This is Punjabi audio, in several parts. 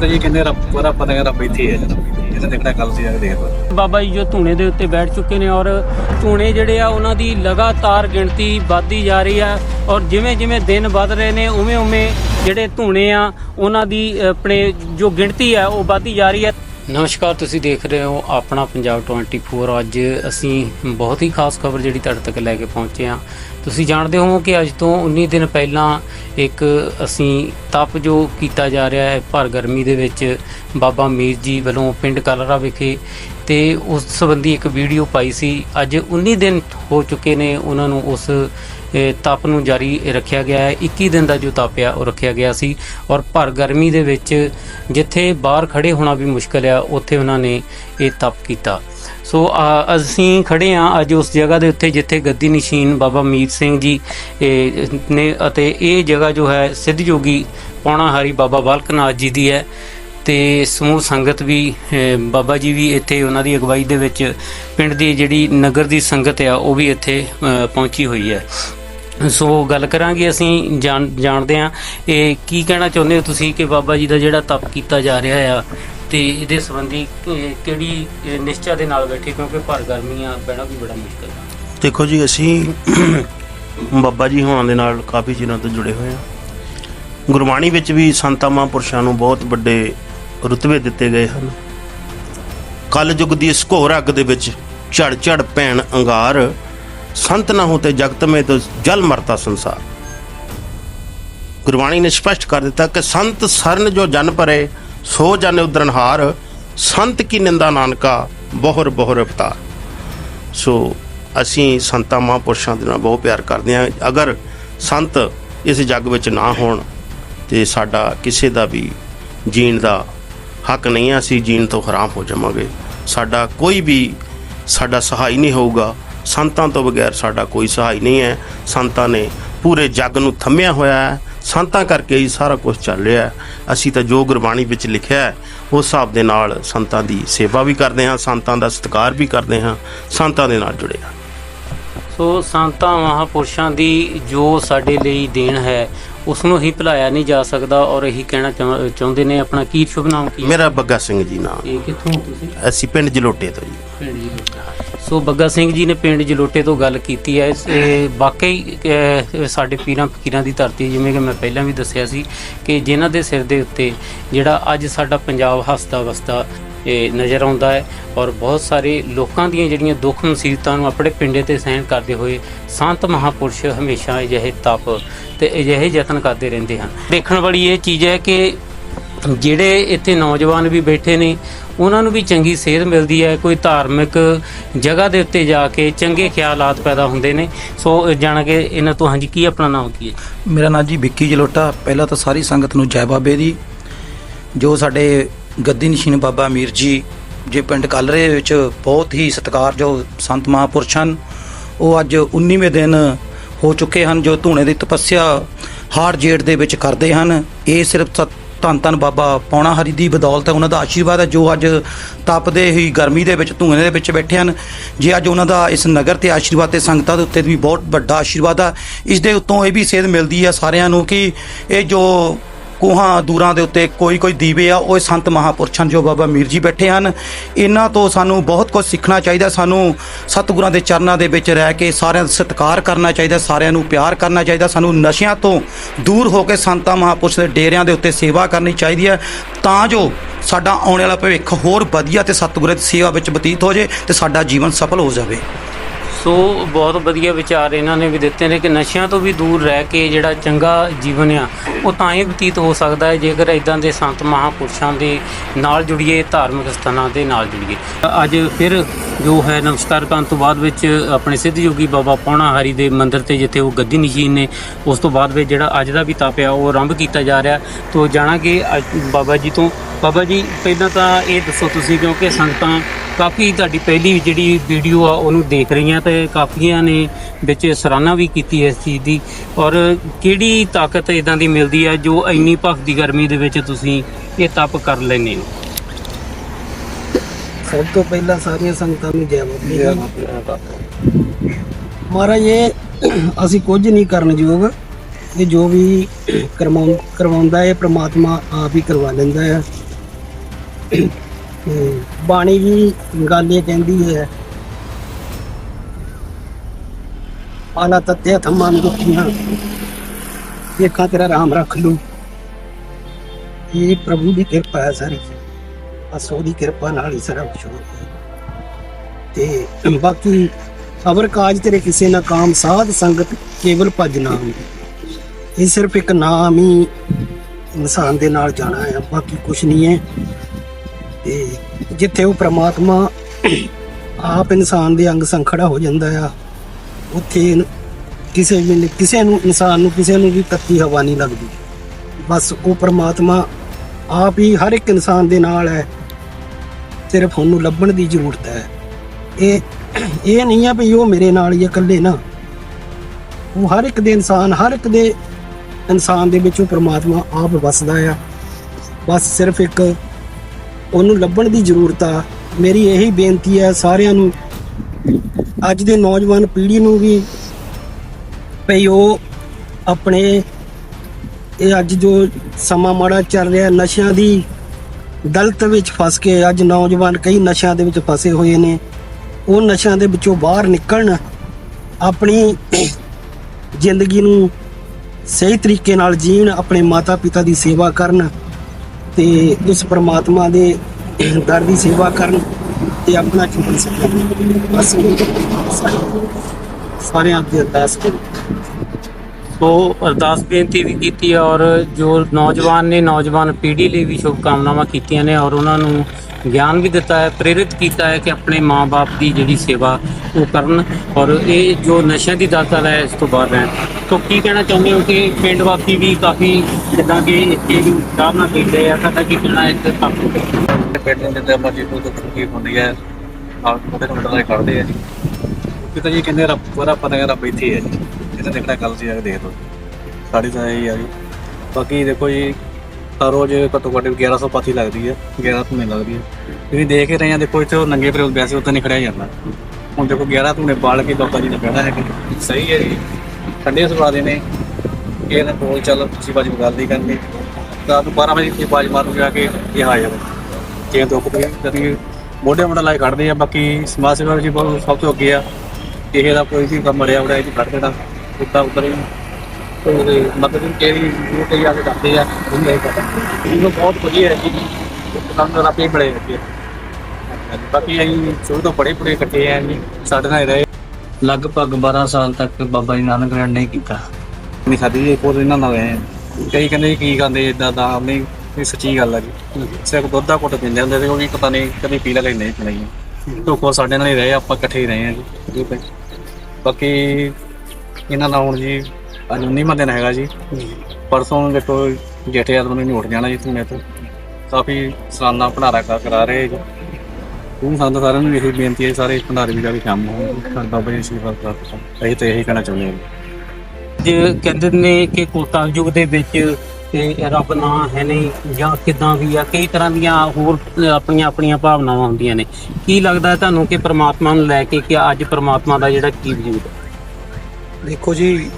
ਤਾਂ ਜੀ ਕਿੰਨੇ ਰੱਬ ਪਤਾ ਪਤਾ ਹੈ ਰੱਬ ਇੱਥੇ ਹੈ ਇਹਨੇ ਦੇਖਣਾ ਕੱਲ ਸੀ ਜਾ ਕੇ ਬਾਬਾ ਜੀ ਜੋ ਧੂਣੇ ਦੇ ਉੱਤੇ ਬੈਠ ਚੁੱਕੇ ਨੇ ਔਰ ਧੂਣੇ ਜਿਹੜੇ ਆ ਉਹਨਾਂ ਦੀ ਲਗਾਤਾਰ ਗਿਣਤੀ ਵੱਧਦੀ ਜਾ ਰਹੀ ਆ। ਔਰ ਜਿਵੇਂ ਜਿਵੇਂ ਦਿਨ ਵੱਧ ਰਹੇ ਨੇ ਉਵੇਂ ਉਵੇਂ ਜਿਹੜੇ ਧੂਣੇ ਆ ਉਹਨਾਂ ਦੀ ਆਪਣੇ ਜੋ ਗਿਣਤੀ ਆ ਉਹ ਵੱਧਦੀ ਜਾ ਰਹੀ ਹੈ ਨਮਸਕਾਰ ਤੁਸੀਂ ਦੇਖ ਰਹੇ ਹੋ ਆਪਣਾ ਪੰਜਾਬ 24 ਅੱਜ ਅਸੀਂ ਬਹੁਤ ਹੀ ਖਾਸ ਖਬਰ ਜਿਹੜੀ ਤੁਹਾਡੇ ਤੱਕ ਲੈ ਕੇ ਪਹੁੰਚੇ ਆ ਤੁਸੀਂ ਜਾਣਦੇ ਹੋ ਕਿ ਅੱਜ ਤੋਂ 19 ਦਿਨ ਪਹਿਲਾਂ ਇੱਕ ਅਸੀਂ ਤਪ ਜੋ ਕੀਤਾ ਜਾ ਰਿਹਾ ਹੈ ਭਰ ਗਰਮੀ ਦੇ ਵਿੱਚ, ਬਾਬਾ ਮੀਰ ਜੀ ਵੱਲੋਂ ਪਿੰਡ ਕਲਰਾ ਵਿਖੇ ਤੇ ਉਸ ਸੰਬੰਧੀ ਇੱਕ ਵੀਡੀਓ ਪਾਈ ਸੀ। ਅੱਜ 19 ਦਿਨ ਹੋ ਚੁੱਕੇ ਨੇ ਉਹਨਾਂ ਨੂੰ ਉਸ ਇਹ ਤਪ ਨੂੰ ਜਾਰੀ ਰੱਖਿਆ ਗਿਆ ਹੈ। 21 ਦਿਨ ਦਾ ਜੋ ਤਪ ਆ, ਉਹ ਰੱਖਿਆ ਗਿਆ ਸੀ ਔਰ ਭਰ ਗਰਮੀ ਦੇ ਵਿੱਚ ਜਿੱਥੇ ਬਾਹਰ ਖੜੇ ਹੋਣਾ ਵੀ ਮੁਸ਼ਕਲ ਆ, ਉੱਥੇ ਉਹਨਾਂ ਨੇ ਇਹ ਤਪ ਕੀਤਾ। ਸੋ ਆ, ਅਸੀਂ ਖੜੇ ਆ ਅੱਜ ਉਸ ਜਗ੍ਹਾ ਦੇ ਉੱਤੇ ਜਿੱਥੇ ਗੱਦੀ ਨਿਸ਼ੀਨ ਬਾਬਾ ਮੀਤ ਸਿੰਘ ਜੀ ਨੇ ਅਤੇ ਇਹ ਜਗ੍ਹਾ ਜੋ ਹੈ ਸਿੱਧ ਯੋਗੀ ਪੌਣਾ ਹਰੀ ਬਾਬਾ ਬਾਲਕਨਾਥ ਜੀ ਦੀ ਹੈ ਤੇ ਸਮੂਹ ਸੰਗਤ ਵੀ ਬਾਬਾ ਜੀ ਵੀ ਇੱਥੇ ਉਹਨਾਂ ਦੀ ਅਗਵਾਈ ਦੇ ਵਿੱਚ ਪਿੰਡ ਦੀ ਜਿਹੜੀ ਨਗਰ ਦੀ ਸੰਗਤ ਆ ਉਹ ਵੀ ਇੱਥੇ ਪਹੁੰਚੀ ਹੋਈ ਹੈ। ਸੋ ਗੱਲ ਕਰਾਂਗੇ ਅਸੀਂ ਜਾਣ ਜਾਣਦੇ ਆ ਇਹ ਕੀ ਕਹਿਣਾ ਚਾਹੁੰਦੇ ਹੋ ਤੁਸੀਂ ਕਿ ਬਾਬਾ ਜੀ ਦਾ ਜਿਹੜਾ ਤਪ ਕੀਤਾ ਜਾ ਰਿਹਾ ਆ ਤੇ ਇਹਦੇ ਸੰਬੰਧੀ ਕਿ- ਕਿਹੜੀ ਅਹ, ਨਿਸ਼ਚਾ ਦੇ ਨਾਲ ਬੈਠੇ ਕਿਉਂਕਿ ਭਰ ਗਰਮੀਆਂ ਬਹਿਣਾ ਵੀ ਬੜਾ ਮੁਸ਼ਕਲ ਹੈ ਦੇਖੋ ਜੀ ਅਸੀਂ ਬਾਬਾ ਜੀ ਹੋਣ ਦੇ ਨਾਲ ਕਾਫੀ ਚਿਰਾਂ ਤੋਂ ਜੁੜੇ ਹੋਏ ਹਾਂ। ਗੁਰਬਾਣੀ ਵਿੱਚ ਵੀ ਸੰਤਾਂ ਮਹਾਂਪੁਰਸ਼ਾਂ ਨੂੰ ਬਹੁਤ ਵੱਡੇ ਰੁਤਬੇ ਦਿੱਤੇ ਗਏ ਹਨ। ਕਲ ਯੁੱਗ ਦੀ ਇਸ ਘੋਰ ਅੱਗ ਦੇ ਵਿੱਚ ਝੜ ਝੜ ਪੈਣ ਅੰਗਾਰ ਸੰਤ ਨਾ ਹੋਤੇ ਜਗਤ ਮੇ ਤੋ ਜਲ ਮਰਤਾ ਸੰਸਾਰ। ਗੁਰਬਾਣੀ ਨੇ ਸਪਸ਼ਟ ਕਰ ਦਿੱਤਾ ਕਿ ਸੰਤ ਸਰਨ ਜੋ ਜਨ ਪਰੇ ਸੋ ਜਨ ਉਦਰਨਹਾਰ ਸੰਤ ਕੀ ਨਿੰਦਾ ਨਾਨਕਾ, ਬਹੁਰ ਬਹੁਰ ਅਵਤਾਰ। ਸੋ ਅਸੀਂ ਸੰਤਾਂ ਮਹਾਂਪੁਰਸ਼ਾਂ ਦੇ ਨਾਲ ਬਹੁਤ ਪਿਆਰ ਕਰਦੇ ਹਾਂ। ਅਗਰ ਸੰਤ ਇਸ ਜੱਗ ਵਿੱਚ ਨਾ ਹੋਣ, ਤੇ ਸਾਡਾ ਕਿਸੇ ਦਾ ਵੀ ਜੀਣ ਦਾ ਹੱਕ ਨਹੀਂ ਹੈ, ਅਸੀਂ ਜੀਣ ਤੋਂ ਹਰਾਮ ਹੋ ਜਾਵਾਂਗੇ। ਸਾਡਾ ਕੋਈ ਵੀ ਸਾਡਾ ਸਹਾਈ ਨਹੀਂ ਹੋਊਗਾ। ਸੰਤਾਂ ਤੋਂ ਬਗੈਰ ਸਾਡਾ ਕੋਈ ਸਹਾਈ ਨਹੀਂ ਹੈ। ਸੰਤਾਂ ਨੇ ਪੂਰੇ ਜੱਗ ਨੂੰ ਥੰਮਿਆ ਹੋਇਆ ਹੈ। ਸੰਤਾਂ ਕਰਕੇ ਹੀ ਸਾਰਾ ਕੁਝ ਚੱਲ ਰਿਹਾ ਹੈ। ਅਸੀਂ ਤਾਂ ਜੋ ਗੁਰਬਾਣੀ ਵਿੱਚ ਲਿਖਿਆ ਹੈ ਉਸ ਹਿਸਾਬ ਦੇ ਨਾਲ ਸੰਤਾਂ ਦੀ ਸੇਵਾ ਵੀ ਕਰਦੇ ਹਾਂ ਸੰਤਾਂ ਦਾ ਸਤਿਕਾਰ ਵੀ ਕਰਦੇ ਹਾਂ ਸੰਤਾਂ ਦੇ ਨਾਲ ਜੁੜੇ ਹਾਂ। ਸੋ ਸੰਤਾਂ ਮਹਾਪੁਰਸ਼ਾਂ ਦੀ ਜੋ ਸਾਡੇ ਲਈ ਦੇਣ ਹੈ ਉਸ ਨੂੰ ਹੀ ਭੁਲਾਇਆ ਨਹੀਂ ਜਾ ਸਕਦਾ ਔਰ ਇਹੀ ਕਹਿਣਾ ਚਾਹ- ਚਾਹੁੰਦੇ ਨੇ ਆਪਣਾ ਕੀ ਸ਼ੁਭ ਨਾਮ ਕੀ ਮੇਰਾ ਬੱਗਾ ਸਿੰਘ ਜੀ ਨਾਮ। ਇਹ ਕਿੱਥੋਂ ਤੁਸੀਂ? ਅਸੀਂ ਪਿੰਡ ਜਲੋਟੇ ਤੋਂ ਜੀ। ਪਿੰਡ ਜਲੋਟਾ। ਸੋ ਬੱਗਾ ਸਿੰਘ ਜੀ ਨੇ ਪਿੰਡ ਜਲੋਟੇ ਤੋਂ ਗੱਲ ਕੀਤੀ ਹੈ। ਇਸ- ਇਹ ਵਾਕਈ ਸਾਡੇ ਪੀਰਾਂ ਫਕੀਰਾਂ ਦੀ ਧਰਤੀ ਜਿਵੇਂ ਕਿ ਮੈਂ ਪਹਿਲਾਂ ਵੀ ਦੱਸਿਆ ਸੀ ਕਿ ਜਿਨ੍ਹਾਂ ਦੇ ਸਿਰ ਦੇ ਉੱਤੇ ਜਿਹੜਾ ਅੱਜ ਸਾਡਾ ਪੰਜਾਬ ਹੱਸਦਾ ਵਸਦਾ, ਇਹ ਨਜ਼ਰ ਆਉਂਦਾ ਹੈ ਔਰ ਬਹੁਤ ਸਾਰੇ ਲੋਕਾਂ ਦੀਆਂ ਜਿਹੜੀਆਂ ਦੁੱਖ ਮੁਸੀਬਤਾਂ ਨੂੰ ਆਪਣੇ ਪਿੰਡੇ ਤੇ ਸਹਿਣ ਕਰਦੇ ਹੋਏ ਸੰਤ ਮਹਾਪੁਰਸ਼ ਹਮੇਸ਼ਾ ਅਜਿਹੇ ਤਪ ਤੇ ਅਜਿਹੇ ਯਤਨ ਕਰਦੇ ਰਹਿੰਦੇ ਹਨ। ਦੇਖਣ ਵਾਲੀ ਇਹ ਚੀਜ਼ ਹੈ ਕਿ ਜਿਹੜੇ ਇੱਥੇ ਨੌਜਵਾਨ ਵੀ ਬੈਠੇ ਨੇ ਉਹਨਾਂ ਨੂੰ ਵੀ ਚੰਗੀ ਸੇਧ ਮਿਲਦੀ ਹੈ, ਕੋਈ ਧਾਰਮਿਕ ਜਗ੍ਹਾ ਦੇ ਉੱਤੇ ਜਾ ਕੇ ਚੰਗੇ ਖਿਆਲਾਤ ਪੈਦਾ ਹੁੰਦੇ ਨੇ। ਸੋ ਜਾਣ ਕੇ ਇਹਨਾਂ ਤੋਂ ਹਾਂਜੀ, ਕੀ ਆਪਣਾ ਨਾਮ ਕੀ ਹੈ? ਮੇਰਾ ਨਾਮ ਜੀ ਵਿੱਕੀ ਜਲੋਟਾ। ਪਹਿਲਾਂ ਤਾਂ ਸਾਰੀ ਸੰਗਤ ਨੂੰ ਜੈ ਬਾਬੇ ਦੀ। ਜੋ ਸਾਡੇ ਗੱਦੀ ਨਿਸ਼ੀਨ ਬਾਬਾ ਅਮੀਰ ਜੀ, ਜੇ ਪਿੰਡ ਕਲਰੇ ਵਿੱਚ ਬਹੁਤ ਹੀ ਸਤਿਕਾਰਯੋਗ ਸੰਤ ਮਹਾਂਪੁਰਸ਼ ਹਨ, ਉਹ ਅੱਜ 19ਵੇਂ ਦਿਨ ਹੋ ਚੁੱਕੇ ਹਨ, ਜੋ ਧੂਣੇ ਦੀ ਤਪੱਸਿਆ ਹਾਰ ਜੇੜ ਦੇ ਵਿੱਚ ਕਰਦੇ ਹਨ। ਇਹ ਸਿਰਫ ਸਤ- ਧੰਨ ਧੰਨ ਬਾਬਾ ਪੌਣਾ ਹਰੀ ਦੀ ਬਦੌਲਤ ਹੈ ਉਹਨਾਂ ਦਾ ਆਸ਼ੀਰਵਾਦ ਹੈ, ਜੋ ਅੱਜ ਤਪਦੇ ਹੀ ਗਰਮੀ ਦੇ ਵਿੱਚ ਧੂਣੇ ਦੇ ਵਿੱਚ ਬੈਠੇ ਹਨ। ਜੇ ਅੱਜ ਉਹਨਾਂ ਦਾ ਇਸ ਨਗਰ ਤੇ ਆਸ਼ੀਰਵਾਦ ਤੇ ਸੰਗਤਾਂ ਦੇ ਉੱਤੇ ਵੀ ਬਹੁਤ ਵੱਡਾ ਆਸ਼ੀਰਵਾਦ ਆ, ਇਸ ਦੇ ਉੱਤੋਂ ਇਹ ਵੀ ਸੇਧ ਮਿਲਦੀ ਹੈ ਸਾਰਿਆਂ ਨੂੰ ਕਿ ਇਹ ਜੋ ਕੋਹਾਂ ਦੂਰਾਂ ਦੇ ਉੱਤੇ ਕੋਈ ਕੋਈ ਦੀਵੇ ਆ, ਉਹ ਸੰਤ ਮਹਾਪੁਰਸ਼ਾਂ ਜੋ ਬਾਬਾ ਮੀਰ ਜੀ ਬੈਠੇ ਹਨ। ਇਹਨਾਂ ਤੋਂ ਸਾਨੂੰ ਬਹੁਤ ਕੁਝ ਸਿੱਖਣਾ ਚਾਹੀਦਾ, ਸਾਨੂੰ ਸਤਿਗੁਰਾਂ ਦੇ ਚਰਨਾਂ ਦੇ ਵਿੱਚ ਰਹਿ ਕੇ ਸਾਰਿਆਂ ਦਾ ਸਤਿਕਾਰ ਕਰਨਾ ਚਾਹੀਦਾ, ਸਾਰਿਆਂ ਨੂੰ ਪਿਆਰ ਕਰਨਾ ਚਾਹੀਦਾ, ਸਾਨੂੰ ਨਸ਼ਿਆਂ ਤੋਂ ਦੂਰ ਹੋ ਕੇ ਸੰਤਾਂ ਮਹਾਪੁਰਸ਼ ਦੇ ਡੇਰਿਆਂ ਦੇ ਉੱਤੇ ਸੇਵਾ ਕਰਨੀ ਚਾਹੀਦੀ ਹੈ। ਤਾਂ ਜੋ ਸਾਡਾ ਆਉਣ ਵਾਲਾ ਭਵਿੱਖ ਹੋਰ ਵਧੀਆ ਤੇ ਸਤਿਗੁਰਾਂ ਦੀ ਸੇਵਾ ਵਿੱਚ ਬਤੀਤ ਹੋ ਜੇ ਤੇ ਸਾਡਾ ਜੀਵਨ ਸਫਲ ਹੋ ਜਾਵੇ। ਸੋ ਬਹੁਤ ਵਧੀਆ ਵਿਚਾਰ ਇਹਨਾਂ ਨੇ ਵੀ ਦਿੱਤੇ ਨੇ ਕਿ ਨਸ਼ਿਆਂ ਤੋਂ ਵੀ ਦੂਰ ਰਹਿ ਕੇ ਜਿਹੜਾ ਚੰਗਾ ਜੀਵਨ ਆ, ਉਹ ਤਾਂ ਹੀ ਬਤੀਤ ਹੋ ਸਕਦਾ ਹੈ ਜੇਕਰ ਇਦਾਂ ਦੇ ਸੰਤ ਮਹਾਪੁਰਸ਼ਾਂ ਦੇ ਨਾਲ ਜੁੜੀਏ, ਧਾਰਮਿਕ ਸਥਾਨਾਂ ਦੇ ਨਾਲ ਜੁੜੀਏ। ਅੱਜ ਫਿਰ ਜੋ ਹੈ ਨਮਸਕਾਰ ਕਰਨ ਤੋਂ ਬਾਅਦ ਵਿੱਚ ਆਪਣੇ ਸਿੱਧ ਯੋਗੀ ਬਾਬਾ ਪੌਣਾ ਹਰੀ ਦੇ ਮੰਦਿਰ ਤੇ ਜਿੱਥੇ ਉਹ ਗੱਦੀ ਨਸ਼ੀਨ ਨੇ, ਉਸ ਤੋਂ ਬਾਅਦ ਵਿੱਚ ਜਿਹੜਾ ਅੱਜ ਦਾ ਵੀ ਤਪ ਆ ਉਹ ਆਰੰਭ ਕੀਤਾ ਜਾ ਰਿਹਾ। ਤੋਂ ਜਾਣਾਂਗੇ ਅੱਜ ਬਾਬਾ ਜੀ ਤੋਂ। ਬਾਬਾ ਜੀ, ਪਹਿਲਾਂ ਤਾਂ ਇਹ ਦੱਸੋ ਤੁਸੀਂ ਕਿਉਂਕਿ ਸੰਗਤਾਂ ਕਾਫੀ ਤੁਹਾਡੀ ਪਹਿਲੀ ਜਿਹੜੀ ਵੀਡੀਓ ਆ ਉਹਨੂੰ ਦੇਖ ਰਹੀਆਂ ਤੇ ਕਾਫੀਆਂ ਨੇ ਵਿੱਚ ਸਰਾਹਨਾ ਵੀ ਕੀਤੀ ਇਸ ਚੀਜ਼ ਦੀ। ਔਰ ਕਿਹੜੀ ਤਾਕਤ ਇਦਾਂ ਦੀ ਮਿਲਦੀ ਹੈ ਜੋ ਇੰਨੀ ਭਖਤ ਦੀ ਗਰਮੀ ਦੇ ਵਿੱਚ ਤੁਸੀਂ ਇਹ ਤਪ ਕਰ ਲੈਂਦੇ ਹੋ? ਸਭ ਤੋਂ ਪਹਿਲਾਂ ਸਾਰੀਆਂ ਸੰਗਤਾਂ ਨੂੰ ਜੈ ਬਾਬਾ ਮਹਾਰਾਜ ਇਹ ਅਸੀਂ ਕੁਝ ਨਹੀਂ ਕਰਨ ਯੋਗ। ਇਹ ਜੋ ਵੀ ਕਰਵਾਉਂ ਕਰਵਾਉਂਦਾ ਹੈ ਪ੍ਰਮਾਤਮਾ ਆਪ ਹੀ ਕਰਵਾ ਲੈਂਦਾ ਹੈ। ਤੇ ਬਾਣੀ ਦੀ ਗੱਲ ਇਹ ਕਹਿੰਦੀ ਹੈ। ਆਲਾ ਤੱਤੇ ਥੰਮਾਂ ਦੁਖੀਆਂ। ਦੇਖਾਂ ਤੇਰਾ ਰਾਮ ਰੱਖ ਲੂ। ਇਹ ਪ੍ਰਭੂ ਦੀ ਕਿਰਪਾ ਹੈ ਸਾਰੀ। ਬਸ ਉਹਦੀ ਕਿਰਪਾ ਨਾਲ ਹੀ ਸਾਰਾ ਕੁਝ ਹੋ ਗਿਆ। ਤੇ ਬਾਕੀ ਖਬਰ ਕਾਜ ਤੇਰੇ ਕਿਸੇ ਨਾ ਕਾਮ, ਸਾਧ ਸੰਗਤ ਕੇਵਲ ਭਜ ਨਾਮ। ਇਹ ਸਿਰਫ ਇੱਕ ਨਾਮ ਹੀ ਇਨਸਾਨ ਦੇ ਨਾਲ ਜਾਣਾ ਹੈ। ਬਾਕੀ ਕੁਝ ਨਹੀਂ ਹੈ। ਜਿੱਥੇ ਉਹ ਪ੍ਰਮਾਤਮਾ ਆਪ ਇਨਸਾਨ ਦੇ ਅੰਗ ਸੰਖੜਾ ਹੋ ਜਾਂਦਾ ਆ, ਉੱਥੇ ਕਿਸੇ ਵੀ ਕਿਸੇ ਨੂੰ ਇਨਸਾਨ ਨੂੰ ਕਿਸੇ ਨੂੰ ਵੀ ਤੱਤੀ ਹਵਾ ਨਹੀਂ ਲੱਗਦੀ। ਬਸ ਉਹ ਪ੍ਰਮਾਤਮਾ ਆਪ ਹੀ ਹਰ ਇੱਕ ਇਨਸਾਨ ਦੇ ਨਾਲ ਹੈ। ਸਿਰਫ ਉਹਨੂੰ ਲੱਭਣ ਦੀ ਜ਼ਰੂਰਤ ਹੈ। ਇਹ ਇਹ ਨਹੀਂ ਆ ਵੀ ਉਹ ਮੇਰੇ ਨਾਲ ਹੀ ਆ ਇਕੱਲੇ ਨਾ। ਉਹ ਹਰ ਇੱਕ ਦੇ ਇਨਸਾਨ ਹਰ ਇੱਕ ਦੇ ਇਨਸਾਨ ਦੇ ਵਿੱਚ ਉਹ ਪ੍ਰਮਾਤਮਾ ਆਪ ਵਸਦਾ ਆ। ਬਸ ਸਿਰਫ ਇੱਕ ਉਹਨੂੰ ਲੱਭਣ ਦੀ ਜ਼ਰੂਰਤ ਆ। ਮੇਰੀ ਇਹੀ ਬੇਨਤੀ ਹੈ ਸਾਰਿਆਂ ਨੂੰ। ਅੱਜ ਦੇ ਨੌਜਵਾਨ ਪੀੜ੍ਹੀ ਨੂੰ ਵੀ ਭਈ ਉਹ ਆਪਣੇ ਇਹ ਅੱਜ ਜੋ ਸਮਾਂ ਮਾੜਾ ਚੱਲ ਰਿਹਾ, ਨਸ਼ਿਆਂ ਦੀ ਦਲਤ ਵਿੱਚ ਫਸ ਕੇ ਅੱਜ ਨੌਜਵਾਨ ਕਈ ਨਸ਼ਿਆਂ ਦੇ ਵਿੱਚ ਫਸੇ ਹੋਏ ਨੇ। ਉਹ ਨਸ਼ਿਆਂ ਦੇ ਵਿੱਚੋਂ ਬਾਹਰ ਨਿਕਲਣ, ਆਪਣੀ ਜ਼ਿੰਦਗੀ ਨੂੰ ਸਹੀ ਤਰੀਕੇ ਨਾਲ ਜੀਣ, ਆਪਣੇ ਮਾਤਾ ਪਿਤਾ ਦੀ ਸੇਵਾ ਕਰਨ। ਤੇ ਉਸ ਪਰਮਾਤਮਾ ਦੇ ਦਰ ਦੀ ਸੇਵਾ ਕਰਨ ਤੇ ਆਪਣਾ ਜੀਵਨ ਸਫਲ ਬਸ ਸਾਰੇ- ਸਾਰਿਆਂ ਦੀ ਅਰਦਾਸ ਕਰੋ ਸੋ ਅਰਦਾਸ ਬੇਨਤੀ ਵੀ ਕੀਤੀ ਔਰ ਜੋ ਨੌਜਵਾਨ ਨੇ ਨੌਜਵਾਨ ਪੀੜ੍ਹੀ ਲਈ ਵੀ ਸ਼ੁਭ ਕਾਮਨਾਵਾਂ ਕੀਤੀਆਂ ਨੇ ਔਰ ਉਹਨਾਂ ਨੂੰ ਗਿਆਨ ਵੀ ਦਿੱਤਾ ਹੈ, ਪ੍ਰੇਰਿਤ ਕੀਤਾ ਹੈ ਕਿ ਆਪਣੇ ਮਾਪੇ ਦੀ ਜਿਹੜੀ ਸੇਵਾ ਉਹ ਕਰਨ ਔਰ ਇਹ ਜੋ ਨਸ਼ਿਆਂ ਦੀ ਦਾਤਾ ਹੈ, ਇਸ ਤੋਂ ਬਾਹਰ ਰਹਿਣ। ਤੋਂ ਕੀ ਕਹਿਣਾ ਚਾਹੁੰਦੇ ਹੋ ਕਿ ਪਿੰਡ ਵਾਸੀ ਵੀ ਕਾਫੀ ਜਿੱਦਾਂ ਕਿ ਇੱਥੇ ਵੀ ਚਾਹ ਪੀਂਦੇ ਆ, ਸਾਡਾ ਕੀ ਕਹਿਣਾ ਹੈ ਇਸ ਕਾਬੂ ਪਿੰਡ ਦੇ ਜਿੱਦਾਂ ਮਰਜ਼ੀ ਤੋਂ ਦੁੱਖ ਹੁੰਦੀ ਹੈ ਨਾਲ ਉਹਦੇ ਨੂੰ ਮਟਲਾ ਕੱਢਦੇ ਆ ਜੀ। ਕਿਤੇ ਜੀ ਕਹਿੰਦੇ ਰੱਬ, ਪੂਰਾ ਪਤਾ ਹੈ ਰੱਬ ਇੱਥੇ ਹੈ ਜੀ। ਇਹਨੇ ਦੇਖਣਾ ਗੱਲ ਸੀ ਆ ਕੇ ਦੇਖ ਲਓ। ਸਾਡੀ ਤਾਂ ਇਹ ਆ ਜੀ। ਬਾਕੀ ਦੇਖੋ ਜੀ ਤਾਂ ਰੋਜ਼ ਘੱਟੋ ਘੱਟ 1100 ਪਾਥੀ ਲੱਗਦੀ ਹੈ 1100 ਮਹੀਨੇ ਲੱਗਦੀ ਹੈ। ਤੁਸੀਂ ਦੇਖ ਹੀ ਰਹੇ ਆ ਦੇਖੋ ਇੱਥੇ ਉਹ ਨੰਗੇ ਪਰ ਵੈਸੇ ਉੱਤੇ ਨਹੀਂ ਖੜਿਆ ਜਾਂਦਾ। ਹੁਣ ਦੇਖੋ 11 ਧੂਨੇ ਬਾਲ ਕੇ ਬਾਬਾ ਜੀ ਨੇ ਕਹਿਣਾ ਹੈ ਕਿ ਸਹੀ ਹੈ ਜੀ। ਠੰਡੇ ਸੁਭਾਅ ਦੇ ਨੇ। ਇਹ ਨਾ ਕੋਲ ਚੱਲ, ਤੁਸੀਂ ਬਾਜੀ ਗੱਲ ਨਹੀਂ ਕਰਨੀ। ਰਾਤ ਨੂੰ 12 ਵਜੇ ਦੀ ਬਾਜ ਮਾਰੂ ਜਾ ਕੇ, ਇਹ ਆ ਜਾਵੇ। ਜੇ ਦੁੱਖ ਦੀ ਜਦੀ ਮੋਢੇ ਮੋਢਾ ਲਾਈ ਕੱਢਦੇ ਆ, ਬਾਕੀ ਸਮਾਜ ਸੇਵਾ ਜੀ ਬਹੁਤ ਸਭ ਤੋਂ ਅੱਗੇ ਆ। ਕਿਸੇ ਦਾ ਕੋਈ ਵੀ ਕੰਮ ਮੜਿਆ ਉੜਿਆ ਇਹ ਕੱਢ ਦੇਣਾ। ਉੱਤਾ ਉੱਤਰ ਹੀ ਤੇ ਮਦਦ ਵੀ ਕਿਹੜੀ ਉਹ ਕਈ ਆ ਕੇ ਕਰਦੇ ਆ ਉਹ ਨਹੀਂ ਕਰਦਾ ਇਹ ਬਹੁਤ ਵਧੀਆ ਹੈ ਜੀ। ਕੰਮ ਦਾ ਆਪੇ ਬੜੇ ਅੱਗੇ ਬਾਕੀ ਅਸੀਂ ਸ਼ੁਰੂ ਤੋਂ ਬੜੇ ਬੜੇ ਇਕੱਠੇ ਆ ਜੀ। ਸਾਡੇ ਨਾਲ ਹੀ ਰਹੇ। ਲਗਭਗ 12 ਸਾਲ ਤੱਕ ਬਾਬਾ ਜੀ ਨਾਨਕ ਰਣ ਨੇ ਕੀਤਾ। ਨਹੀਂ ਖਾਦੀ ਜੀ ਕੋਲ ਇਹਨਾਂ ਨਾਲ ਗਏ। ਕਈ ਕਹਿੰਦੇ ਜੀ ਕੀ ਖਾਂਦੇ ਇਦਾਂ ਦਾ ਨਹੀਂ ਇਹ ਸੱਚੀ ਗੱਲ ਆ ਜੀ। ਸਿਰਫ ਦੁੱਧ ਦਾ ਘੁੱਟ ਪੀਂਦੇ ਹੁੰਦੇ ਤੇ ਉਹ ਵੀ ਪਤਾ ਨਹੀਂ ਕਦੇ ਪੀ ਲਿਆ ਕਦੇ ਨਹੀਂ ਕੋ ਸਾਡੇ ਨਾਲ ਹੀ ਰਹੇ ਆਪਾਂ ਇਕੱਠੇ ਹੀ ਰਹੇ ਆ ਜੀ। ਬਾਕੀ ਇਹਨਾਂ ਨਾਲ ਹੁਣ ਜੀ ਅੱਜ 19ਵਾਂ ਦਿਨ ਹੈਗਾ ਜੀ। ਪਰਸੋਂ ਦੇਖੋ ਜੇਠੇ ਆਦਮ ਨੂੰ ਉੱਠ ਜਾਣਾ ਜੀ ਤੁਮੇ ਤੋਂ। ਕਾਫੀ ਸਾਨਾ ਭੰਡਾਰਾ ਕਰ ਕਰਾ ਰਹੇ ਜੀ। ਉਹ ਸਾਨੂੰ ਸਾਰਿਆਂ ਨੂੰ ਇਹੀ ਬੇਨਤੀ ਹੈ ਸਾਰੇ ਭੰਡਾਰੇ ਵੀ ਜਾ ਕੇ ਕੰਮ ਹੋਣ। ਬਾਬਾ ਜੀ ਦੀ ਸੇਵਾ ਪ੍ਰਾਪਤ ਕਰਨ। ਅਸੀਂ ਤਾਂ ਇਹੀ ਕਹਿਣਾ ਚਾਹੁੰਦੇ ਹਾਂ ਜੀ। ਜੇ ਕਹਿੰਦੇ ਨੇ ਕਿ ਕੋਤਾ ਯੁੱਗ ਦੇ ਵਿੱਚ ਤੇ ਰੱਬ ਨਾ ਹੈ ਨਹੀਂ ਜਾਂ ਕਿਦਾਂ ਵੀ ਆ ਕਈ ਤਰ੍ਹਾਂ ਦੀਆਂ ਹੋਰ ਆਪਣੀਆਂ ਆਪਣੀਆਂ ਭਾਵਨਾਵਾਂ ਹੁੰਦੀਆਂ ਨੇ। ਕੀ ਲੱਗਦਾ ਹੈ ਤੁਹਾਨੂੰ ਕਿ ਪ੍ਰਮਾਤਮਾ ਨੂੰ ਲੈ ਕੇ ਕਿ ਅੱਜ ਪ੍ਰਮਾਤਮਾ ਦਾ ਜਿਹੜਾ ਕੀ ਵਜੂਦ ਹੈ? ਦੇਖੋ ਜੀ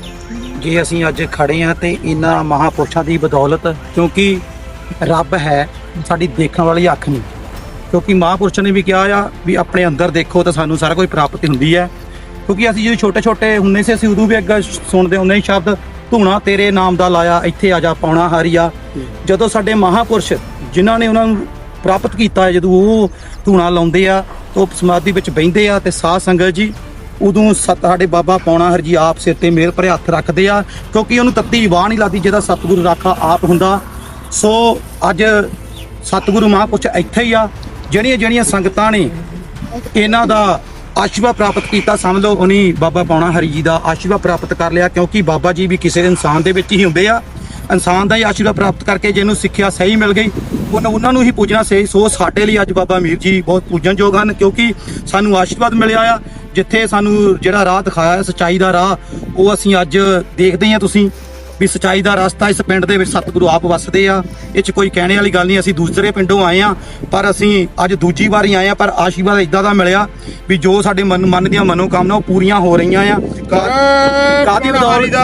ਜੇ ਅਸੀਂ ਅੱਜ ਖੜੇ ਆ ਤੇ ਇਹਨਾਂ ਮਹਾਪੁਰਸ਼ਾਂ ਦੀ ਬਦੌਲਤ, ਕਿਉਂਕਿ ਰੱਬ ਹੈ, ਸਾਡੀ ਦੇਖਣ ਵਾਲੀ ਅੱਖ ਨਹੀਂ। ਕਿਉਂਕਿ ਮਹਾਪੁਰਸ਼ਾਂ ਨੇ ਵੀ ਕਿਹਾ ਆ ਵੀ ਆਪਣੇ ਅੰਦਰ ਦੇਖੋ ਤਾਂ ਸਾਨੂੰ ਸਾਰਾ ਕੁਝ ਪ੍ਰਾਪਤੀ ਹੁੰਦੀ ਹੈ। ਕਿਉਂਕਿ ਅਸੀਂ ਜਦੋਂ ਛੋਟੇ ਛੋਟੇ ਹੁੰਦੇ ਸੀ, ਅਸੀਂ ਉਦੋਂ ਵੀ ਅੱਗੇ ਸੁਣਦੇ ਹੁੰਦੇ ਸੀ, ਸ਼ਬਦ, ਧੂਣਾ ਤੇਰੇ ਨਾਮ ਦਾ ਲਾਇਆ, ਇੱਥੇ ਆ ਜਾ ਪਾਉਣਾ ਹਾਰੀਆ। ਜਦੋਂ ਸਾਡੇ ਮਹਾਪੁਰਸ਼, ਜਿਨ੍ਹਾਂ ਨੇ ਉਹਨਾਂ ਨੂੰ ਪ੍ਰਾਪਤ ਕੀਤਾ ਜਦੋਂ ਉਹ ਧੂਣਾ ਲਾਉਂਦੇ ਆ ਤਾਂ ਉਹ ਸਮਾਧੀ ਵਿੱਚ ਬਹਿੰਦੇ ਆ ਤੇ ਸਾਧ ਸੰਗਤ ਜੀ ਉਦੋਂ ਸਤ ਸਾਡੇ ਬਾਬਾ ਪੌਣਾ ਹਰ ਜੀ ਆਪ ਸਿਰ ਤੇ ਮੇਰ ਭਰੇ ਹੱਥ ਰੱਖਦੇ ਆ, ਕਿਉਂਕਿ ਉਹਨੂੰ ਤੱਤੀ ਵਾਹ ਨਹੀਂ ਲੱਗਦੀ ਜਿਹਦਾ ਸਤਿਗੁਰੂ ਰਾਖਾ ਆਪ ਹੁੰਦਾ। ਸੋ ਅੱਜ ਸਤਿਗੁਰੂ ਮਹਾਂਪੁਰਸ਼ ਇੱਥੇ ਹੀ ਆ। ਜਿਹੜੀਆਂ ਜਿਹੜੀਆਂ ਸੰਗਤਾਂ ਨੇ ਇਹਨਾਂ ਦਾ ਆਸ਼ੀਰਵਾਦ ਪ੍ਰਾਪਤ ਕੀਤਾ, ਸਮਝ ਲਓ ਉਹਨੀ ਬਾਬਾ ਪੌਣਾ ਹਰੀ ਜੀ ਦਾ ਆਸ਼ੀਰਵਾਦ ਪ੍ਰਾਪਤ ਕਰ ਲਿਆ, ਕਿਉਂਕਿ ਬਾਬਾ ਜੀ ਵੀ ਕਿਸੇ ਇਨਸਾਨ ਦੇ ਵਿੱਚ ਹੀ ਹੁੰਦੇ ਆ। ਇਨਸਾਨ ਦਾ ਹੀ ਆਸ਼ੀਰਵਾਦ ਪ੍ਰਾਪਤ ਕਰਕੇ ਜਿਹਨੂੰ ਸਿੱਖਿਆ ਸਹੀ ਮਿਲ ਗਈ, ਉਹਨਾਂ ਉਹਨਾਂ ਨੂੰ ਹੀ ਪੂਜਣਾ ਸਹੀ। ਸੋ ਸਾਡੇ ਲਈ ਅੱਜ ਬਾਬਾ ਮੀਰ ਜੀ ਬਹੁਤ ਪੂਜਣਯੋਗ ਹਨ, ਕਿਉਂਕਿ ਸਾਨੂੰ ਆਸ਼ੀਰਵਾਦ ਮਿਲਿਆ ਆ। ਜਿੱਥੇ ਸਾਨੂੰ ਜਿਹੜਾ ਰਾਹ ਦਿਖਾਇਆ ਹੈ ਸਚਾਈ ਦਾ ਰਾਹ ਉਹ ਅਸੀਂ ਅੱਜ ਦੇਖਦੇ ਹਾਂ ਤੁਸੀਂ ਵੀ ਸਚਾਈ ਦਾ ਰਸਤਾ ਇਸ ਪਿੰਡ ਦੇ ਵਿੱਚ ਸਤਿਗੁਰੂ ਆਪ ਵਸਦੇ ਆ। ਇਹ ਚ ਕੋਈ ਕਹਿਣੇ ਵਾਲੀ ਗੱਲ ਨਹੀਂ ਅਸੀਂ ਦੂਸਰੇ ਪਿੰਡੋਂ ਆਏ ਆ ਪਰ ਅਸੀਂ ਅੱਜ ਦੂਜੀ ਵਾਰੀ ਆਏ ਆ ਪਰ ਆਸ਼ੀਰਵਾਦ ਇਦਾਂ ਦਾ ਮਿਲਿਆ ਵੀ ਜੋ ਸਾਡੇ ਮਨ ਮਨ ਦੀਆਂ ਮਨੋਕਾਮਨਾ ਉਹ ਪੂਰੀਆਂ ਹੋ ਰਹੀਆਂ ਆ। ਕਾ- ਕਾਹਦੀ ਬਦੌਲਤ?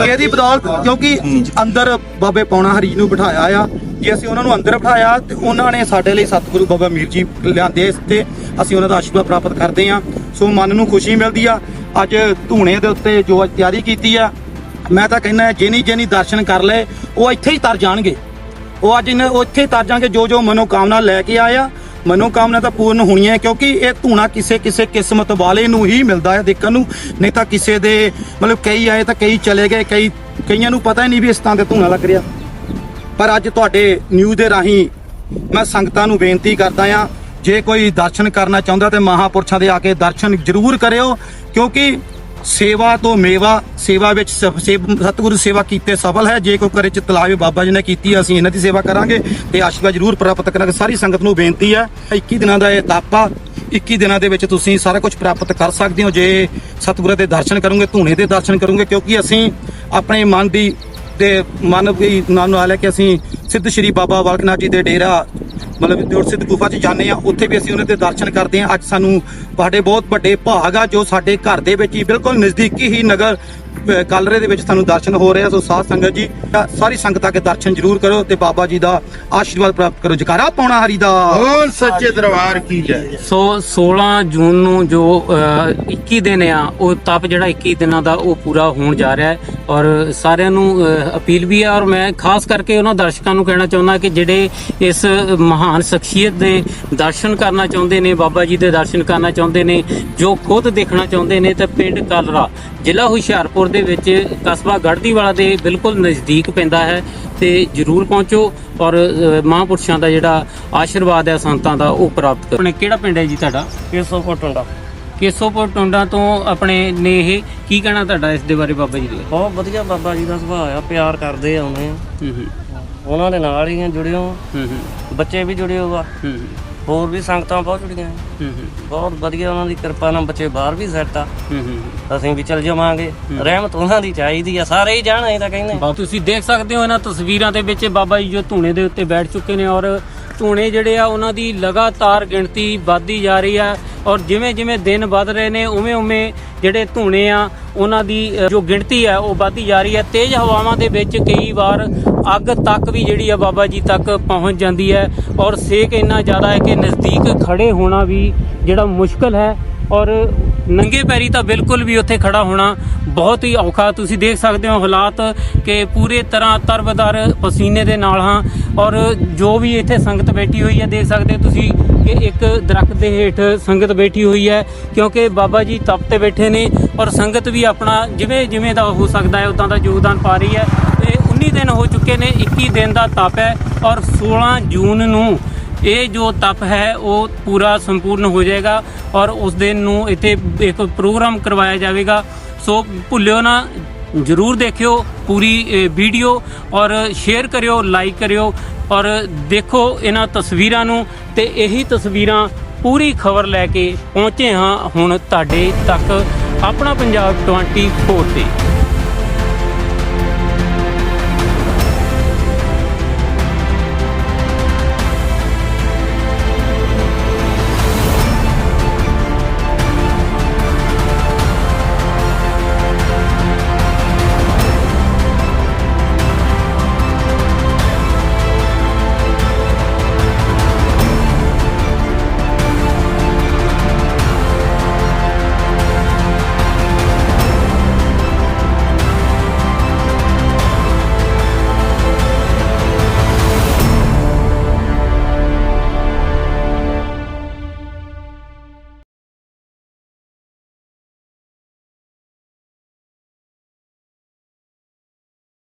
ਇਹਦੀ ਬਦੌਲਤ? ਕਿਉਂਕਿ ਅੰਦਰ ਬਾਬੇ ਪੌਣਾ ਹਰੀ ਨੂੰ ਬਿਠਾਇਆ ਆ ਜੇ ਅਸੀਂ ਉਹਨਾਂ ਨੂੰ ਅੰਦਰ ਬਿਠਾਇਆ ਤੇ ਉਹਨਾਂ ਨੇ ਸਾਡੇ ਲਈ ਸਤਿਗੁਰੂ ਬਾਬਾ ਮੀਰ ਜੀ ਲਿਆਂਦੇ ਇਸ ਤੇ, ਅਸੀਂ ਉਹਨਾਂ ਦਾ ਆਸ਼ੀਰਵਾਦ ਪ੍ਰਾਪਤ ਕਰਦੇ ਹਾਂ। ਸੋ ਮਨ ਨੂੰ ਖੁਸ਼ੀ ਮਿਲਦੀ ਆ। ਅੱਜ ਧੂਣੇ ਦੇ ਉੱਤੇ ਜੋ ਅੱਜ ਤਿਆਰੀ ਕੀਤੀ ਆ, ਮੈਂ ਤਾਂ ਕਹਿੰਦਾ ਜਿਹਨੀ ਜਿਹਨੀ ਦਰਸ਼ਨ ਕਰ ਲਏ, ਉਹ ਇੱਥੇ ਹੀ ਤਰ ਜਾਣਗੇ। ਉਹ ਅੱਜ ਇਹਨੇ ਉੱਥੇ ਹੀ ਤਰ ਜਾਣਗੇ, ਜੋ ਜੋ ਮਨੋਕਾਮਨਾ ਲੈ ਕੇ ਆਇਆ ਮਨੋਕਾਮਨਾ ਤਾਂ ਪੂਰਨ ਹੋਣੀਆਂ ਕਿਉਂਕਿ ਇਹ ਧੂਣਾ ਕਿਸੇ ਕਿਸੇ ਕਿਸਮਤ ਵਾਲੇ ਨੂੰ ਹੀ ਮਿਲਦਾ ਹੈ ਦੇਖਣ ਨੂੰ। ਨਹੀਂ ਤਾਂ ਕਿਸੇ ਦੇ, ਮਤਲਬ ਕਈ ਆਏ ਤਾਂ ਕਈ ਚਲੇ ਗਏ, ਕਈ, ਕਈਆਂ ਨੂੰ ਪਤਾ ਹੀ ਨਹੀਂ ਵੀ ਇਸ ਤਾਂ ਤੇ ਧੂਣਾ ਲੱਗ ਰਿਹਾ। ਪਰ ਅੱਜ ਤੁਹਾਡੇ ਨਿਊਜ਼ ਦੇ ਰਾਹੀਂ ਮੈਂ ਸੰਗਤਾਂ ਨੂੰ ਬੇਨਤੀ ਕਰਦਾ ਆ ਜੇ ਕੋਈ ਦਰਸ਼ਨ ਕਰਨਾ ਚਾਹੁੰਦਾ ਤੇ ਮਹਾਪੁਰਸ਼ਾਂ ਦੇ ਆ ਕੇ ਦਰਸ਼ਨ ਜ਼ਰੂਰ ਕਰਿਓ, ਕਿਉਂਕਿ ਸੇਵਾ ਤੋਂ ਮੇਵਾ, ਸੇਵਾ ਵਿੱਚ ਸੇਵ- ਸਤਿਗੁਰੂ ਸੇਵਾ ਕੀਤੇ ਸਫਲ ਹੈ। ਜੇ ਕੋਈ ਕਰੇ ਚ ਤਲਾਵੇ ਬਾਬਾ ਜੀ ਨੇ ਕੀਤੀ, ਅਸੀਂ ਇਹਨਾਂ ਦੀ ਸੇਵਾ ਕਰਾਂਗੇ ਤੇ ਆਸ਼ੀਰਵਾਦ ਜ਼ਰੂਰ ਪ੍ਰਾਪਤ ਕਰਾਂਗੇ। ਸਾਰੀ ਸੰਗਤ ਨੂੰ ਬੇਨਤੀ ਹੈ 21 ਦਿਨਾਂ ਦਾ ਇਹ ਤਾਪਾ ਆ 21 ਦਿਨਾਂ ਦੇ ਵਿੱਚ ਤੁਸੀਂ ਸਾਰਾ ਕੁਝ ਪ੍ਰਾਪਤ ਕਰ ਸਕਦੇ ਹੋ। ਜੇ ਸਤਿਗੁਰੂ ਦੇ ਦਰਸ਼ਨ ਕਰੋਗੇ, ਧੂਣੇ ਦੇ ਦਰਸ਼ਨ ਕਰੋਗੇ, ਕਿਉਂਕਿ ਅਸੀਂ ਆਪਣੇ ਮਨ ਦੀ ਤੇ ਮਨ ਵੀ ਨਾਲ ਨਾਲ ਹੈ ਕਿ ਅਸੀਂ ਸਿੱਧ ਸ਼੍ਰੀ ਬਾਬਾ ਬਾਲਕਨਾਥ ਜੀ ਦੇ ਡੇਰਾ ਮਤਲਬ ਦਿਉਰ ਸਿੱਧ ਗੁਫਾ 'ਚ ਜਾਂਦੇ ਆ ਉੱਥੇ ਵੀ ਅਸੀਂ ਉਹਨਾਂ ਦੇ ਦਰਸ਼ਨ ਕਰਦੇ ਆ ਅੱਜ ਸਾਨੂੰ ਤੁਹਾਡੇ ਬਹੁਤ ਵੱਡੇ ਭਾਗ ਆ ਜੋ ਸਾਡੇ ਘਰ ਦੇ ਵਿੱਚ ਹੀ ਬਿਲਕੁਲ ਨਜ਼ਦੀਕੀ ਹੀ ਨਗਰ ਕਲਰੇ ਦੇ ਵਿੱਚ ਸਾਨੂੰ ਦਰਸ਼ਨ ਹੋ ਰਹੇ ਆ। ਸੋ ਸਾਧ ਸੰਗਤ ਜੀ ਸਾਰੀ ਸੰਗਤ ਆ ਕੇ ਦਰਸ਼ਨ ਜ਼ਰੂਰ ਕਰੋ ਤੇ ਬਾਬਾ ਜੀ ਦਾ ਆਸ਼ੀਰਵਾਦ ਪ੍ਰਾਪਤ ਕਰੋ। ਜਕਾਰਾ ਪਾਉਣਾ ਹਰੀ ਦਾ ਬੋਲ ਸੱਚੇ ਦਰਬਾਰ ਕੀ ਜੈ। ਸੋ 16 ਜੂਨ ਨੂੰ ਜੋ ਅ, 21 ਦਿਨ ਆ ਉਹ ਤਪ ਜਿਹੜਾ 21 ਦਿਨਾਂ ਦਾ ਉਹ ਪੂਰਾ ਹੋਣ ਜਾ ਰਿਹਾ ਹੈ। ਔਰ ਸਾਰਿਆਂ ਨੂੰ ਅਪੀਲ ਵੀ ਹੈ ਔਰ ਮੈਂ ਖਾਸ ਕਰਕੇ ਉਹਨਾਂ ਦਰਸ਼ਕਾਂ ਨੂੰ ਕਹਿਣਾ ਚਾਹੁੰਦਾ ਕਿ ਜਿਹੜੇ ਇਸ ਮਹਾਨ ਸ਼ਖਸੀਅਤ ਦੇ ਦਰਸ਼ਨ ਕਰਨਾ ਚਾਹੁੰਦੇ ਨੇ ਬਾਬਾ ਜੀ ਦੇ ਦਰਸ਼ਨ ਕਰਨਾ ਚਾਹੁੰਦੇ ਨੇ ਜੋ ਖੁਦ ਦੇਖਣਾ ਚਾਹੁੰਦੇ ਨੇ ਤਾਂ ਪਿੰਡ ਕਲਰਾ ਜ਼ਿਲ੍ਹਾ ਹੁਸ਼ਿਆਰਪੁਰ ਦੇ ਵਿੱਚ ਕਸਬਾ ਗੜਦੀਵਾਲਾ ਦੇ ਬਿਲਕੁਲ ਨਜ਼ਦੀਕ ਪੈਂਦਾ ਹੈ ਤੇ ਜਰੂਰ ਪਹੁੰਚੋ ਔਰ ਮਹਾਂਪੁਰਸ਼ਾਂ ਦਾ ਜਿਹੜਾ ਆਸ਼ੀਰਵਾਦ ਹੈ ਸੰਤਾਂ ਦਾ ਉਹ ਪ੍ਰਾਪਤ ਕਰੋ। ਆਪਣੇ ਕਿਹੜਾ ਪਿੰਡ ਹੈ ਜੀ ਤੁਹਾਡਾ? ਕਿਸੋ ਫੋਟੋਂਡਾ ਕੇਸੋਪੁਰ ਟੁੰਡਾ ਤੋਂ ਆਪਣੇ ਨੇ ਇਹ ਕੀ ਕਹਿਣਾ ਤੁਹਾਡਾ ਇਸ ਦੇ ਬਾਰੇ ਬਾਬਾ ਜੀ ਦੇ? ਬਹੁਤ ਵਧੀਆ ਬਾਬਾ ਜੀ ਦਾ ਸੁਭਾਅ ਆ ਪਿਆਰ ਕਰਦੇ ਆ ਉਹਨੇ। ਹੂੰ ਹੂੰ। ਉਹਨਾਂ ਦੇ ਨਾਲ ਹੀ ਆ ਜੁੜਿਓ ਹੂੰ। ਹੂੰ ਬੱਚੇ ਵੀ ਜੁੜੇ ਹੋ ਆ ਹੂੰ। ਹੋਰ ਵੀ ਸੰਗਤਾਂ ਬਹੁਤ ਜੁੜੀਆਂ ਆ। ਹੂੰ ਹੂੰ। ਬਹੁਤ ਵਧੀਆ ਉਹਨਾਂ ਦੀ ਕਿਰਪਾ ਨਾਲ ਬੱਚੇ ਬਾਹਰ ਵੀ ਸੈੱਟ ਆ। ਹੂੰ ਹੂੰ। ਅਸੀਂ ਵੀ ਚੱਲ ਜਾਵਾਂਗੇ। ਰਹਿਮਤ ਉਹਨਾਂ ਦੀ ਚਾਹੀਦੀ ਆ ਸਾਰੇ ਹੀ ਜਾਣ ਅਸੀਂ ਤਾਂ ਕਹਿੰਦੇ ਬਹੁਤ ਤੁਸੀਂ ਦੇਖ ਸਕਦੇ ਹੋ ਇਹਨਾਂ ਤਸਵੀਰਾਂ ਦੇ ਵਿੱਚ ਬਾਬਾ ਜੀ ਜੋ ਧੂਣੇ ਦੇ ਉੱਤੇ ਬੈਠ ਚੁੱਕੇ ਨੇ ਔਰ ਧੂਣੇ ਜਿਹੜੇ ਆ ਉਹਨਾਂ ਦੀ ਲਗਾਤਾਰ ਗਿਣਤੀ ਵੱਧਦੀ ਜਾ ਰਹੀ ਆ। ਔਰ ਜਿਵੇਂ ਜਿਵੇਂ ਦਿਨ ਵੱਧ ਰਹੇ ਨੇ ਉਵੇਂ ਉਵੇਂ ਜਿਹੜੇ ਧੂਣੇ ਆ ਉਹਨਾਂ ਦੀ ਜੋ ਗਿਣਤੀ ਹੈ ਉਹ ਵੱਧਦੀ ਜਾ ਰਹੀ ਹੈ। ਤੇਜ਼ ਹਵਾਵਾਂ ਦੇ ਵਿੱਚ ਕਈ ਵਾਰ ਅੱਗ ਤੱਕ ਵੀ ਜਿਹੜੀ ਆ ਬਾਬਾ ਜੀ ਤੱਕ ਪਹੁੰਚ ਜਾਂਦੀ ਹੈ ਔਰ ਸੇਕ ਇੰਨਾ ਜ਼ਿਆਦਾ ਹੈ ਕਿ ਨਜ਼ਦੀਕ ਖੜੇ ਹੋਣਾ ਵੀ ਜਿਹੜਾ ਮੁਸ਼ਕਲ ਹੈ ਔਰ ਨੰਗੇ ਪੈਰੀ ਤਾਂ ਬਿਲਕੁਲ ਵੀ ਉੱਥੇ ਖੜਾ ਹੋਣਾ ਬਹੁਤ ਹੀ ਔਖਾ। ਤੁਸੀਂ ਦੇਖ ਸਕਦੇ ਹੋ ਹਾਲਾਤ ਕਿ ਪੂਰੇ ਤਰ੍ਹਾਂ ਤਰਬਦਾਰ ਪਸੀਨੇ ਦੇ ਨਾਲ ਹਾਂ ਔਰ ਜੋ ਵੀ ਇੱਥੇ ਸੰਗਤ ਬੈਠੀ ਹੋਈ ਹੈ, ਦੇਖ ਸਕਦੇ ਹੋ ਤੁਸੀਂ ਕਿ ਇੱਕ ਦਰਖਤ ਦੇ ਹੇਠ ਸੰਗਤ ਬੈਠੀ ਹੋਈ ਹੈ, ਕਿਉਂਕਿ ਬਾਬਾ ਜੀ ਤਪ ਤੇ ਬੈਠੇ ਨੇ ਔਰ ਸੰਗਤ ਵੀ ਆਪਣਾ ਜਿਵੇਂ ਜਿਵੇਂ ਦਾ ਹੋ ਸਕਦਾ ਹੈ, ਉਦਾਂ ਦਾ ਯੋਗਦਾਨ ਪਾ ਰਹੀ ਹੈ। ਤੇ 19 ਦਿਨ ਹੋ ਚੁੱਕੇ ਨੇ 21 ਦਿਨ ਦਾ ਤਪ ਹੈ ਔਰ 16 ਜੂਨ ਨੂੰ ਇਹ ਜੋ ਤਪ ਹੈ, ਉਹ ਪੂਰਾ ਸੰਪੂਰਨ ਹੋ ਜਾਏਗਾ ਔਰ ਉਸ ਦਿਨ ਨੂੰ ਇੱਥੇ ਇੱਕ ਪ੍ਰੋਗਰਾਮ ਕਰਵਾਇਆ ਜਾਵੇਗਾ। ਸੋ ਭੁੱਲਿਓ ਨਾ ਜਰੂਰ ਦੇਖਿਓ ਪੂਰੀ ਵੀਡੀਓ ਔਰ ਸ਼ੇਅਰ ਕਰਿਓ, ਲਾਈਕ ਕਰਿਓ ਔਰ ਦੇਖੋ ਇਹਨਾਂ ਤਸਵੀਰਾਂ ਨੂੰ ਤੇ ਇਹੀ ਤਸਵੀਰਾਂ ਪੂਰੀ ਖਬਰ ਲੈ ਕੇ ਪਹੁੰਚੇ ਹਾਂ ਹੁਣ ਤੁਹਾਡੇ ਤੱਕ ਆਪਣਾ ਪੰਜਾਬ 24 ਤੇ।